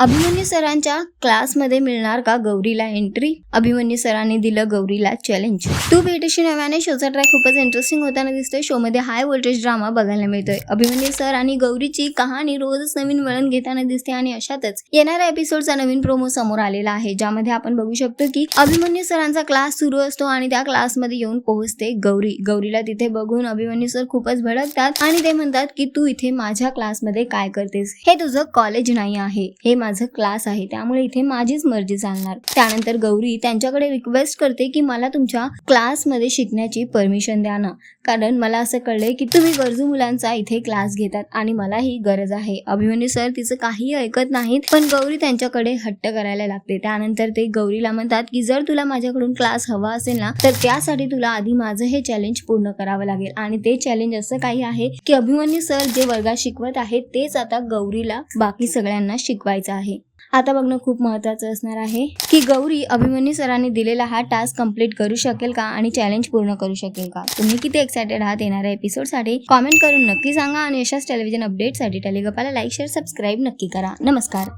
अभिमन्यू सरांच्या क्लासमध्ये मिळणार का गौरीला एंट्री अभिमन्यू सरांनी दिलं गौरीला चॅलेंज तू भेटशी नव्याने शोचा ट्रॅक खूपच इंटरेस्टिंग होताना दिसतोय. शोमध्ये हाय व्होल्टेज ड्रामा बघायला मिळतोय. अभिमन्यू सर आणि गौरीची कहाणी रोजच नवीन वळण घेताना दिसते आणि अशातच येणाऱ्या एपिसोडचा नवीन प्रोमो समोर आलेला आहे. ज्यामध्ये आपण बघू शकतो की अभिमन्यू सरांचा क्लास सुरू असतो आणि त्या क्लासमध्ये येऊन पोहोचते गौरी. गौरीला तिथे बघून अभिमन्यू सर खूपच भडकतात आणि ते म्हणतात की तू इथे माझ्या क्लासमध्ये काय करतेस? हे तुझं कॉलेज नाही आहे. हे माझं क्लास आहे त्यामुळे इथे माझीच मर्जी चालणार. त्यानंतर गौरी त्यांच्याकडे रिक्वेस्ट करते की मला तुमच्या क्लासमध्ये शिकण्याची परमिशन द्या ना. कारण मला असं कळलंय की तुम्ही गरजू मुलांचा इथे क्लास घेतात आणि मला ही गरज आहे. अभिमन्यू सर तिचं काही ऐकत नाहीत पण गौरी त्यांच्याकडे हट्ट करायला लागते. त्यानंतर ते गौरीला म्हणतात की जर तुला माझ्याकडून क्लास हवा असेल ना तर त्यासाठी तुला आधी माझं हे चॅलेंज पूर्ण करावं लागेल. आणि ते चॅलेंज असं काही आहे की अभिमन्यू सर जे वर्गात शिकवत आहेत तेच आता गौरीला बाकी सगळ्यांना शिकवायचं आहे. आता बघणं खूप महत्वाचं असणार आहे की गौरी अभिमन्यू सरांनी दिलेला हा टास्क कंप्लीट करू शकेल का आणि चॅलेंज पूर्ण करू शकेल का? तुम्ही किती एक्सायटेड आहात येणाऱ्या एपिसोडसाठी कॉमेंट करून नक्की सांगा आणि अशाच टेलिव्हिजन अपडेटसाठी टेलिगपाला लाईक शेअर सबस्क्राईब नक्की करा. नमस्कार.